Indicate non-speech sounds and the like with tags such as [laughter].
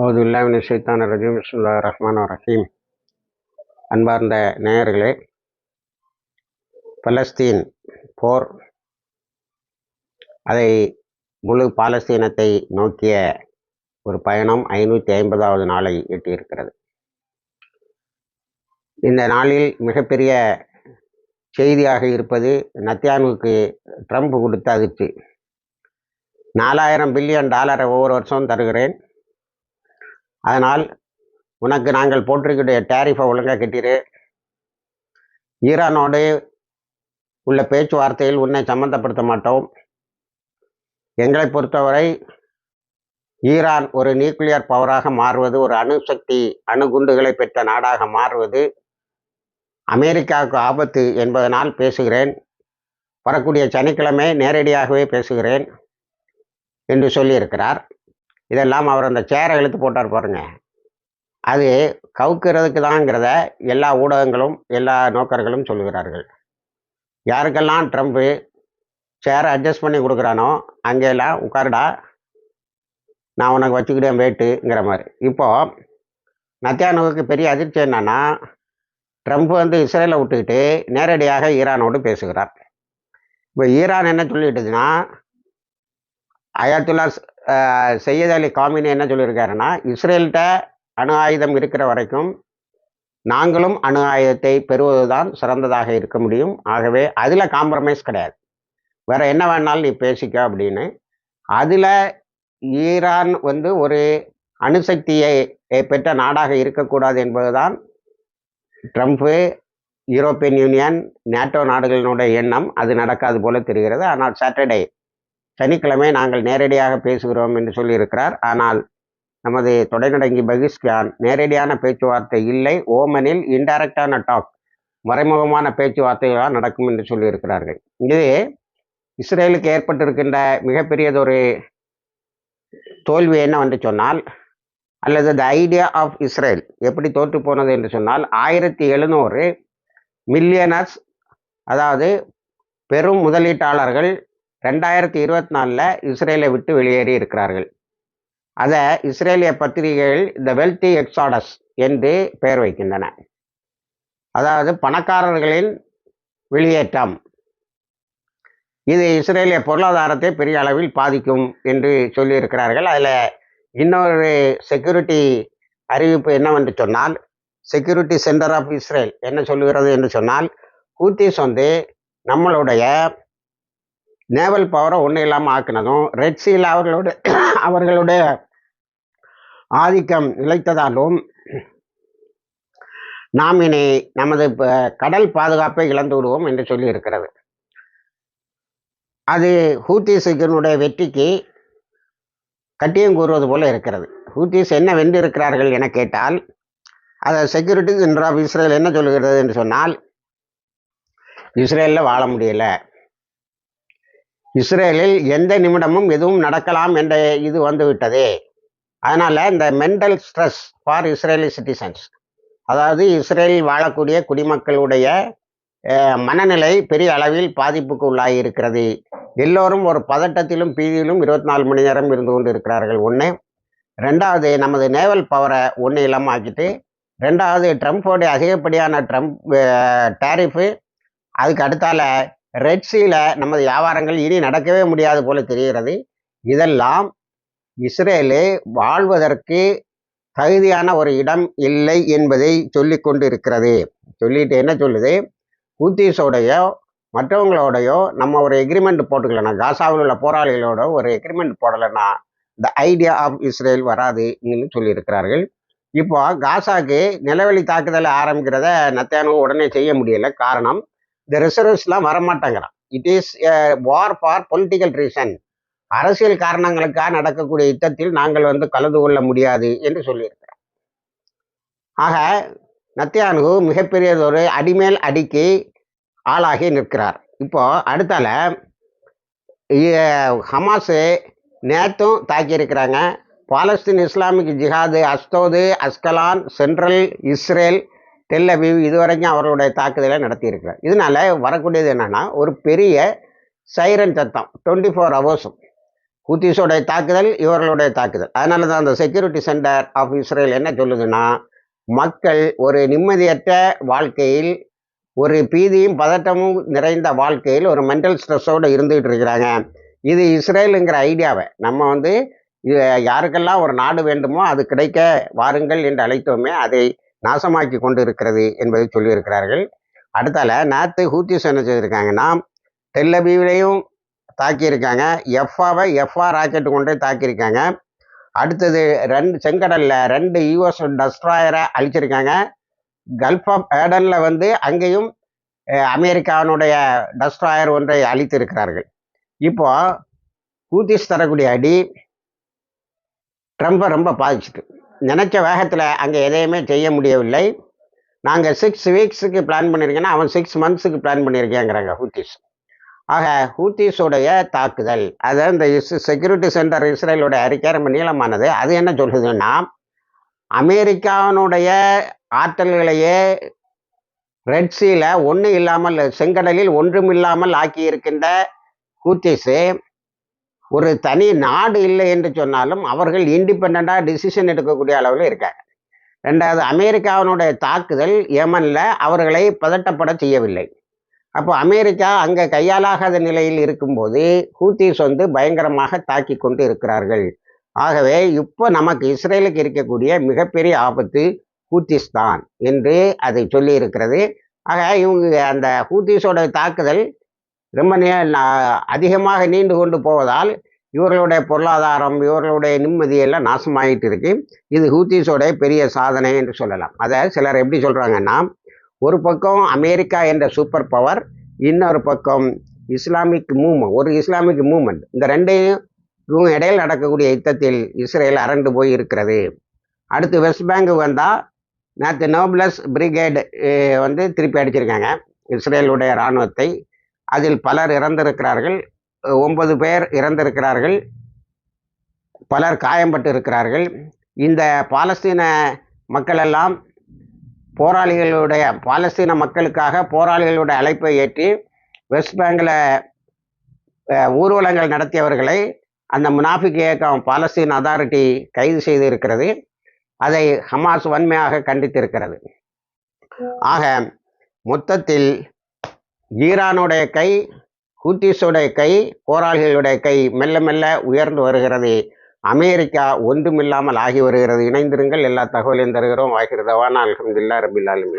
அவுதுல்லாமின் ஷைத்தான் ரஜீம். பிஸ்மில்லா ரஹ்மான் ரஹீம். அன்பார்ந்த நேயர்களே பலஸ்தீன் போர் அதை முழு பாலஸ்தீனத்தை நோக்கிய ஒரு பயணம் ஐநூற்றி ஐம்பதாவது நாளை எட்டியிருக்கிறது. இந்த நாளில் மிகப்பெரிய செய்தியாக இருப்பது நத்தியானுக்கு ட்ரம்ப் கொடுத்த அதிர்ச்சி. நாலாயிரம் பில்லியன் டாலரை ஒவ்வொரு வருஷம் தருகிறேன். அதனால் உனக்கு நாங்கள் போட்டிருக்கிற டேரிஃபை ஒழுங்காக கட்டிடு ஈரானோடு உள்ள பேச்சுவார்த்தையில் உன்னை சம்மந்தப்படுத்த மாட்டோம். எங்களை பொறுத்தவரை ஈரான் ஒரு நியூக்ளியர் பவராக மாறுவது ஒரு அணுசக்தி அணுகுண்டுகளை பெற்ற நாடாக மாறுவது அமெரிக்காவுக்கு ஆபத்து என்பதனால் பேசுகிறேன். வரக்கூடிய சனிக்கிழமை நேரடியாகவே பேசுகிறேன் என்று சொல்லியிருக்கிறார். இதெல்லாம் அவர் அந்த சேரை இழுத்து போட்டார் பாருங்க. அது கவுக்கிறதுக்கு தாங்கிறத எல்லா ஊடகங்களும் எல்லா நோக்கர்களும் சொல்லுகிறார்கள். யாருக்கெல்லாம் ட்ரம்ப்பு சேரை அட்ஜஸ்ட் பண்ணி கொடுக்குறானோ அங்கெல்லாம் உட்காருடா நான் உனக்கு வச்சுக்கிட்டேன் வேட்டுங்கிற மாதிரி. இப்போது நத்தியானுவுக்கு பெரிய அதிர்ச்சி என்னன்னா ட்ரம்ப் வந்து இஸ்ரேலை விட்டுக்கிட்டு நேரடியாக ஈரானோடு பேசுகிறார். இப்போ ஈரான் என்ன சொல்லிட்டுதுன்னா அயாத்துல்லா சையத் அலி காமினி என்ன சொல்லியிருக்காருன்னா இஸ்ரேல்கிட்ட அணு ஆயுதம் இருக்கிற வரைக்கும் நாங்களும் அணு ஆயுதத்தை பெறுவது தான் சிறந்ததாக இருக்க முடியும். ஆகவே அதில் காம்ப்ரமைஸ் கிடையாது. வேற என்ன வேணாலும் நீ பேசிக்க அப்படின்னு. அதில் ஈரான் வந்து ஒரு அணுசக்தியை பெற்ற நாடாக இருக்கக்கூடாது என்பதுதான் ட்ரம்ப்பு யூரோப்பியன் யூனியன் நேட்டோ நாடுகளினுடைய எண்ணம். அது நடக்காது போல தெரிகிறது. ஆனால் சாட்டர்டே சனிக்கிழமை நாங்கள் நேரடியாக பேசுகிறோம் என்று சொல்லியிருக்கிறார். ஆனால் நமது தொடைநடங்கி பகிஷ்கான் நேரடியான பேச்சுவார்த்தை இல்லை. ஓமனில் இன்டைரக்டான டாக் மறைமுகமான பேச்சுவார்த்தைகளாக நடக்கும் என்று சொல்லியிருக்கிறார்கள். இது இஸ்ரேலுக்கு ஏற்பட்டிருக்கின்ற மிகப்பெரியதொரு தோல்வி என்னவென்று சொன்னால் அல்லது த ஐடியா ஆஃப் இஸ்ரேல் எப்படி தோற்று போனது என்று சொன்னால் ஆயிரத்தி எழுநூறு மில்லியனர்ஸ் அதாவது பெரும் முதலீட்டாளர்கள் ரெண்டாயிரத்தி இருபத்தி நாலில் இஸ்ரேலை விட்டு வெளியேறி இருக்கிறார்கள். அதை இஸ்ரேலிய பத்திரிகைகள் த வெல்தி எக்ஸாடஸ் என்று பெயர் வைக்கின்றன. அதாவது பணக்காரர்களின் வெளியேற்றம். இது இஸ்ரேலிய பொருளாதாரத்தை பெரிய அளவில் பாதிக்கும் என்று சொல்லியிருக்கிறார்கள். அதில் இன்னொரு செக்யூரிட்டி அறிவிப்பு என்னவென்று சொன்னால் செக்யூரிட்டி சென்டர் ஆஃப் இஸ்ரேல் என்ன சொல்லுகிறது என்று சொன்னால் ஹூத்திஸ் வந்து நம்மளுடைய நேவல் பவரை ஒன்றும் இல்லாமல் ஆக்கினதும் ரெட் அவர்களோட [coughs] அவர்களுடைய ஆதிக்கம் நிலைத்ததாலும் நாம் இனி நமது கடல் பாதுகாப்பை இழந்து விடுவோம் என்று சொல்லி இருக்கிறது அது ஹூத்திஸுக்கினுடைய வெற்றிக்கு கட்டியம் கூறுவது போல இருக்கிறது. ஹூத்திஸ் என்ன வென்றிருக்கிறார்கள் என கேட்டால் அதை செக்யூரிட்டி சென்டர் ஆஃப் இஸ்ரேல் என்ன சொல்லுகிறது என்று சொன்னால் இஸ்ரேலில் வாழ முடியலை. இஸ்ரேலில் எந்த நிமிடமும் எதுவும் நடக்கலாம் என்ற இது வந்துவிட்டது. அதனால் இந்த mental stress for Israeli citizens அதாவது இஸ்ரேலில் வாழக்கூடிய குடிமக்களுடைய மனநிலை பெரிய அளவில் பாதிப்புக்கு உள்ளாகி இருக்கிறது. எல்லோரும் ஒரு பதட்டத்திலும் பீதியிலும் இருபத்தி நாலு மணி நேரம் இருந்து கொண்டு இருக்கிறார்கள் ஒன்று ரெண்டாவது நமது நேவல் பவரை ஒன்று இல்லாமல் ஆக்கிட்டு ரெண்டாவது ட்ரம்ப்போடைய அதிகப்படியான ட்ரம்ப் டேரிஃபு அதுக்கு அடுத்தால ரெட்ஸியில் நமது வியாபாரங்கள் இனி நடக்கவே முடியாது போல தெரிகிறது. இதெல்லாம் இஸ்ரேலு வாழ்வதற்கு தகுதியான ஒரு இடம் இல்லை என்பதை சொல்லி கொண்டு இருக்கிறது சொல்லிட்டு என்ன சொல்லுது? ஹூத்தீஸோடையோ மற்றவங்களோடையோ நம்ம ஒரு எக்ரிமெண்ட் போட்டுக்கலன்னா காசாவில் உள்ள போராளிகளோட ஒரு எக்ரிமெண்ட் போடலைன்னா த ஐடியா ஆஃப் இஸ்ரேல் வராதுன்னு சொல்லியிருக்கிறார்கள். இப்போ காசாக்கு நிலவெளி தாக்குதல் ஆரம்பிக்கிறத நத்தியானு உடனே செய்ய முடியல. காரணம் இந்த ரிசர்வ்ஸ்லாம் வரமாட்டேங்கிறான் it is war for political reason அரசியல் காரணங்களுக்காக நடக்கக்கூடிய யுத்தத்தில் நாங்கள் வந்து கலந்து கொள்ள முடியாது என்று சொல்லியிருக்கிறோம் ஆக நத்தியானு மிகப்பெரியதொரு அடிமேல் அடிக்கு ஆளாகி நிற்கிறார். இப்போ அடுத்தால ஹமாஸு நேற்றும் தாக்கியிருக்கிறாங்க. Palestine Islamic Jihad Ashdod Ashkelon central Israel Tel Aviv இதுவரைக்கும் அவர்களுடைய தாக்குதலை நடத்தியிருக்கிறார். இதனால் வரக்கூடியது என்னென்னா ஒரு பெரிய சைரன் சத்தம் டுவெண்ட்டி ஃபோர் ஹவர்ஸும் ஹூத்திஸோடைய தாக்குதல் இவர்களுடைய தாக்குதல். அதனால தான் அந்த செக்யூரிட்டி சென்டர் ஆஃப் இஸ்ரேல் என்ன சொல்லுதுன்னா மக்கள் ஒரு நிம்மதியற்ற வாழ்க்கையில் ஒரு பீதியும் பதட்டமும் நிறைந்த வாழ்க்கையில் ஒரு மென்டல் ஸ்ட்ரெஸ்ஸோடு இருந்துகிட்டு இருக்கிறாங்க. இது இஸ்ரேலுங்கிற ஐடியாவை நம்ம வந்து யாருக்கெல்லாம் ஒரு நாடு வேண்டுமோ அது கிடைக்க வாருங்கள் என்று அழைத்தோமே அதை நாசமாக்கி கொண்டு இருக்கிறது என்பதை சொல்லியிருக்கிறார்கள். அடுத்தால நேற்று ஹூத்திஸ் என்ன செய்திருக்காங்கன்னா டெல்லபீவிலையும் தாக்கியிருக்காங்க எஃப்ஆவை எஃப்ஆ ராக்கெட் கொண்டே தாக்கியிருக்காங்க. அடுத்தது ரெண்டு செங்கடலில் ரெண்டு யூஎஸ் டஸ்ட்ராயரை அழிச்சிருக்காங்க. கல்ஃப் ஆஃப் ஏடனில் வந்து அங்கேயும் அமெரிக்காவினுடைய டஸ்ட்ராயர் ஒன்றை அழித்திருக்கிறார்கள். இப்போ ஹூத்திஸ் தரக்கூடிய அடி ட்ரம்பை ரொம்ப பாதிச்சிட்டு நினச்ச வேகத்தில் அங்கே எதையுமே செய்ய முடியவில்லை. நாங்கள் சிக்ஸ் வீக்ஸுக்கு பிளான் பண்ணியிருக்கேன்னா அவன் சிக்ஸ் மந்த்ஸுக்கு பிளான் பண்ணியிருக்கேங்கிறாங்க ஹூத்திஸ் ஆக ஹூத்திஸுடைய தாக்குதல் அதாவது இந்த இஸ் செக்யூரிட்டி சென்டர் இஸ்ரேலோட அறிக்கை ரொம்ப நீளமானது அது என்ன சொல்லுதுன்னா அமெரிக்காவினுடைய ஆற்றல்களையே ரெட்ஸியில் ஒன்றும் இல்லாமல் செங்கடலில் ஒன்றும் இல்லாமல் ஆக்கியிருக்கின்ற ஹூத்திஸு ஒரு தனி நாடு இல்லை என்று சொன்னாலும் அவர்கள் இண்டிபெண்ட்டாக டிசிஷன் எடுக்கக்கூடிய அளவில் இருக்காங்க. ரெண்டாவது அமெரிக்காவினுடைய தாக்குதல் யமனில் அவர்களை பதட்டப்பட செய்யவில்லை. அப்போ அமெரிக்கா அங்கே கையாலாகாத நிலையில் இருக்கும்போது ஹூத்திஸ் வந்து பயங்கரமாக தாக்கி கொண்டு இருக்கிறார்கள். ஆகவே இப்போ நமக்கு இஸ்ரேலுக்கு இருக்கக்கூடிய மிகப்பெரிய ஆபத்து ஹூத்திஸ் தான் என்று அதை சொல்லியிருக்கிறது. ஆக இவங்க அந்த ஹூத்திஸோட தாக்குதல் ரொம்ப நே அதிகமாக நீண்டு கொண்டு போவதால் இவர்களுடைய பொருளாதாரம் இவர்களுடைய நிம்மதியெல்லாம் நாசமாயிட்டு இருக்கு. இது ஹூத்திஸோட பெரிய சாதனை என்று சொல்லலாம். அதை சிலர் எப்படி சொல்கிறாங்கன்னா ஒரு பக்கம் அமெரிக்கா என்ற சூப்பர் பவர் இன்னொரு பக்கம் இஸ்லாமிக் மூவ்மெண்ட் ஒரு இஸ்லாமிக் மூவ்மெண்ட். இந்த ரெண்டையும் இவங்க இடையில் நடக்கக்கூடிய யுத்தத்தில் இஸ்ரேல் அரண்டு போய் இருக்கிறது. அடுத்து வெஸ்ட் பேங்க் வந்தால் நேற்று நோப்லஸ் பிரிகேடு வந்து திருப்பி அடிச்சிருக்காங்க. இஸ்ரேலுடைய இராணுவத்தை அதில் பலர் இறந்திருக்கிறார்கள். ஒன்பது பேர் இறந்திருக்கிறார்கள். பலர் காயம்பட்டு இருக்கிறார்கள் இந்த பாலஸ்தீன மக்களெல்லாம் போராளிகளுடைய பாலஸ்தீன மக்களுக்காக போராளிகளுடைய அழைப்பை ஏற்றி வெஸ்ட் பேங்கில் ஊர்வலங்கள் நடத்தியவர்களை அந்த முனாஃபிக் இயக்கம் பாலஸ்தீன் அதாரிட்டி கைது செய்து இருக்கிறது அதை ஹமாஸ் வன்மையாக கண்டித்திருக்கிறது. ஆக மொத்தத்தில் ஈரானுடைய கை ஹூத்திஸுடைய கை போராளிகளுடைய கை மெல்ல மெல்ல உயர்ந்து வருகிறது. அமெரிக்கா ஒன்றுமில்லாமல் ஆகி வருகிறது. இணைந்திருங்கள். எல்லா தகவலையும் தருகிறோம். வாய்க்கிறதவான அலமதுல்லா ரபில்